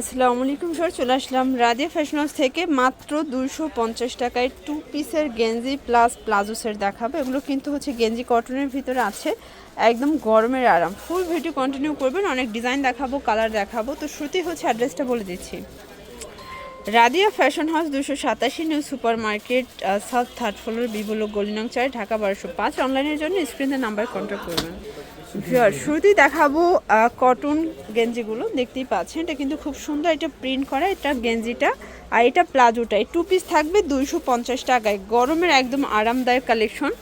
আসসালামু আলাইকুম স্যার, চলে আসলাম রাদিয়া ফ্যাশন হাউস থেকে। মাত্র দুশো পঞ্চাশ টাকায় টু পিসের গেঞ্জি প্লাস প্লাজো সেট দেখাবো। এগুলো কিন্তু হচ্ছে গেঞ্জি কটনের ভিতরে আছে। একদম গরমের আরাম। ফুল ভিডিও কন্টিনিউ করবেন, অনেক ডিজাইন দেখাবো কালার দেখাবো। তো শ্রুতি হচ্ছে অ্যাড্রেসটা বলে দিচ্ছি। রাদিয়া ফ্যাশন হাউস দুশো সাতাশি new super market south third floor বিবুলো গলিনং চার, ঢাকা বারোশো পাঁচ। অনলাইনের জন্য স্ক্রিনের নাম্বার কন্ট্যাক্ট করবেন। শুরুতেই দেখাবো কটন গেঞ্জিগুলো, দেখতেই পাচ্ছেন। এটা কিন্তু খুব সুন্দর এটা প্রিন্ট করা এটা গেঞ্জিটা। আর এটা প্লাজোটা, এই টু পিস থাকবে দুইশো পঞ্চাশ টাকায়। গরমের একদম আরামদায়ক কালেকশন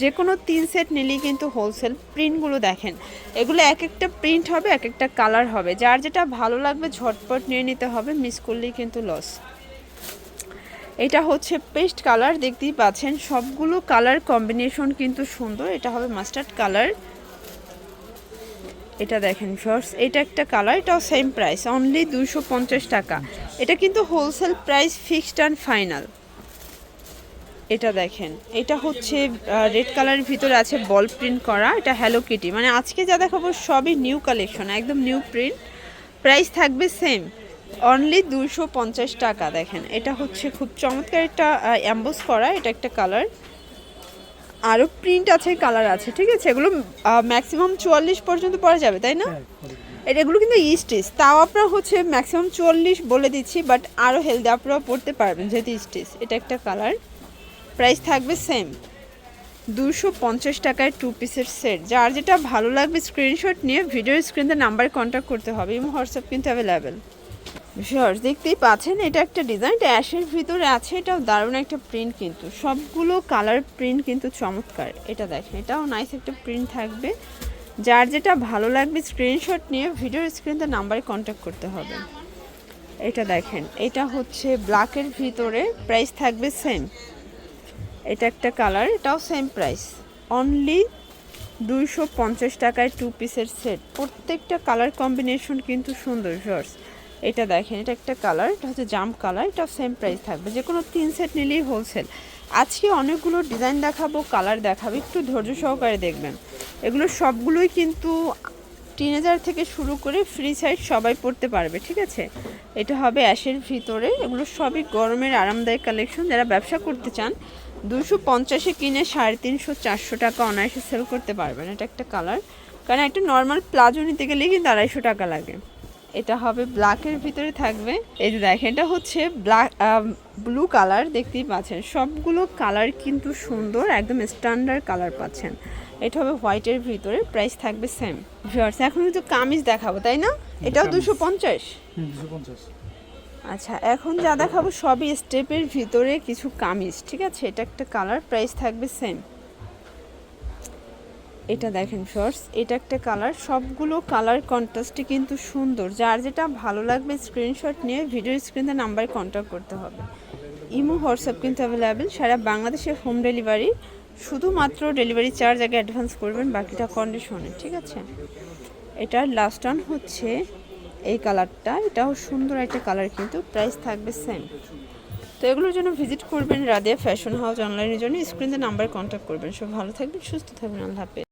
যে কোনো তিন সেট নিলেই কিন্তু হোলসেল প্রিন্টগুলো দেখেন। এগুলো এক একটা প্রিন্ট হবে এক একটা কালার হবে। যার যেটা ভালো লাগবে, ঝটপট নিয়ে নিতে হবে মিস করলেই কিন্তু লস এটা হচ্ছে পেস্ট কালার দেখতেই পাচ্ছেন। সবগুলো কালার কম্বিনেশন কিন্তু সুন্দর। এটা হবে মাস্টার্ড কালার এটা দেখেন শর্টস এটা একটা কালার এটাও সেম প্রাইস অনলি দুশো পঞ্চাশ টাকা। এটা কিন্তু wholesale price fixed and final এটা দেখেন, এটা হচ্ছে রেড কালারের ভিতরে আছে বল প্রিন্ট করা, এটা হ্যালো কিটি মানে আজকে যা দেখাবো সবই নিউ কালেকশন একদম নিউ প্রিন্ট প্রাইস থাকবে সেম অনলি দুশো টাকা, দেখেন। এটা হচ্ছে খুব চমৎকার একটা অ্যাম্বোস করা, এটা একটা কালার আরও প্রিন্ট আছে কালার আছে ঠিক আছে? এগুলো ম্যাক্সিমাম চুয়াল্লিশ পর্যন্ত পরা যাবে তাই না? এটা এগুলো কিন্তু স্টিচ তাও আপনারা হচ্ছে ম্যাক্সিমাম চুয়াল্লিশ বলে দিচ্ছি বাট আরও হেলদি আপনারা পড়তে পারবেন যেহেতু স্টিচ এটা একটা কালার প্রাইস থাকবে সেম দুশো পঞ্চাশ টাকায় টু পিসের সেট যার যেটা ভালো লাগবে স্ক্রিনশট নিয়ে ভিডিও স্ক্রিনে নাম্বারে কন্ট্যাক্ট করতে হবে। এবং হোয়াটসঅ্যাপ কিন্তু অ্যাভেলেবেল শিওর দেখতেই পাচ্ছেন, এটা একটা ডিজাইন এটা অ্যাশের ভিতরে আছে, এটাও দারুণ একটা প্রিন্ট কিন্তু। সবগুলো কালার প্রিন্ট কিন্তু চমৎকার, এটা দেখেন, এটাও নাইস একটা প্রিন্ট থাকবে। যার যেটা ভালো লাগবে স্ক্রিনশট নিয়ে ভিডিওর স্ক্রিনতে নাম্বারে কন্ট্যাক্ট করতে হবে। এটা দেখেন, এটা হচ্ছে ব্ল্যাকের ভিতরে প্রাইস থাকবে সেম এটা একটা কালার এটাও সেম প্রাইস অনলি দুইশো পঞ্চাশ টাকায় টু পিসের সেট প্রত্যেকটা কালার কম্বিনেশন কিন্তু সুন্দর শর্টস এটা দেখেন, এটা একটা কালার এটা হচ্ছে জাম কালার এটা সেম প্রাইস থাকবে। যে কোনো তিন সেট নিলেই হোলসেল আজকে অনেকগুলো ডিজাইন দেখাবো কালার দেখাবো, একটু ধৈর্য সহকারে দেখবেন। এগুলো সবগুলোই কিন্তু টিনেজার থেকে শুরু করে ফ্রি সাইড সবাই পড়তে পারবে, ঠিক আছে? এটা হবে অ্যাশের ভিতরে, এগুলো সবই গরমের আরামদায়ক কালেকশন যারা ব্যবসা করতে চান দুশো পঞ্চাশে কিনে সাড়ে তিনশো, চারশো টাকা অনায়াসে সেল করতে পারবেন। এটা একটা কালার কারণ একটা নর্মাল প্লাজো নিতে গেলে কিন্তু আড়াইশো টাকা লাগে। এটা হবে ব্ল্যাকের ভিতরে থাকবে। এই যে দেখেন এটা হচ্ছে ব্ল্যাক ব্লু কালার দেখতেই পাচ্ছেন। সবগুলো কালার কিন্তু সুন্দর একদম স্ট্যান্ডার্ড কালার পাচ্ছেন। এটা হবে হোয়াইটের ভিতরে প্রাইস থাকবে সেম ভিউয়ার্স এখন কিন্তু কামিজ দেখাবো তাই না? এটাও দুশো পঞ্চাশ? দুশো পঞ্চাশ। আচ্ছা এখন যা দেখাবো সবই স্টেপের ভিতরে কিছু কামিজ ঠিক আছে? এটা একটা কালার প্রাইস থাকবে সেম এটা দেখেন শর্টস এটা একটা কালার সবগুলো কালার কন্ট্রাস্টে কিন্তু সুন্দর। যার যেটা ভালো লাগবে স্ক্রিনশট নিয়ে ভিডিও স্ক্রিনে নাম্বারে কন্ট্যাক্ট করতে হবে। ইমো, হোয়াটসঅ্যাপ কিন্তু অ্যাভেলেবেল সারা বাংলাদেশে হোম ডেলিভারি শুধুমাত্র ডেলিভারি চার্জ আগে অ্যাডভান্স করবেন, বাকিটা কন্ডিশনে ঠিক আছে? এটার লাস্ট অন হচ্ছে এই কালারটা এটাও সুন্দর একটা কালার কিন্তু প্রাইস থাকবে সেম তো এগুলোর জন্য ভিজিট করবেন, রাদিয়া ফ্যাশন হাউস অনলাইনের জন্য স্ক্রিনে নাম্বার কন্ট্যাক্ট করবেন। সব ভালো থাকবেন, সুস্থ থাকবেন, আল্লাহ হাফেজ।